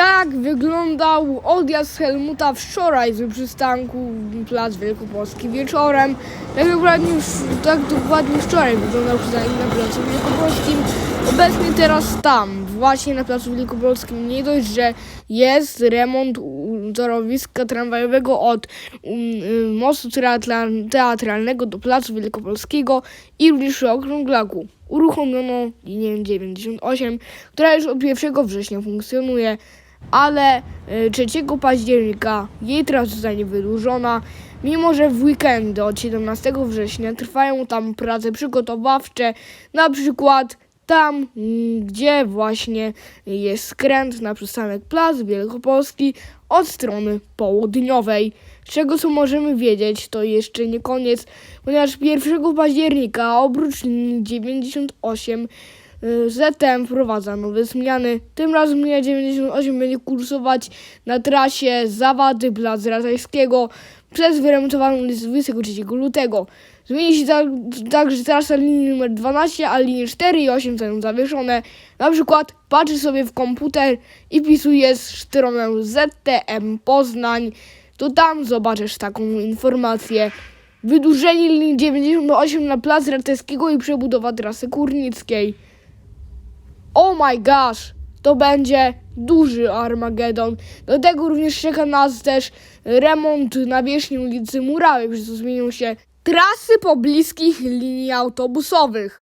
Tak wyglądał odjazd Helmuta wczoraj z przystanku Plac Wielkopolski wieczorem. Tak dokładnie, już, tak dokładnie wczoraj wyglądał przystanek na Placu Wielkopolskim. Obecnie teraz tam, właśnie na Placu Wielkopolskim, nie dość, że jest remont torowiska tramwajowego od um, mostu teatral- teatralnego do Placu Wielkopolskiego i również Okrąglaku. Uruchomiono linię 98, która już od 1 września funkcjonuje ale y, 3 października jej trasa zostanie wydłużona, mimo że w weekendy od 17 września trwają tam prace przygotowawcze, na przykład tam, mm, gdzie właśnie jest skręt na przystanek Plac Wielkopolski od strony południowej. Z czego co możemy wiedzieć, to jeszcze nie koniec, ponieważ 1 października oprócz linii 98 Y, ZTM wprowadza nowe zmiany. Tym razem linia 98 będzie kursować na trasie Zawady Plac Ratajskiego przez wyremontowaną listę 23 lutego. Zmieni się tak, także trasa linii numer 12, a linie 4 i 8 zostaną zawieszone. Na przykład patrzy sobie w komputer i pisuje stronę ZTM Poznań, to tam zobaczysz taką informację. Wydłużenie linii 98 na Plac Ratajskiego i przebudowa trasy Kurnickiej. Oh my gosh! To będzie duży Armagedon. Do tego również czeka nas też remont nawierzchni ulicy Murawy, przez co zmienią się trasy pobliskich linii autobusowych.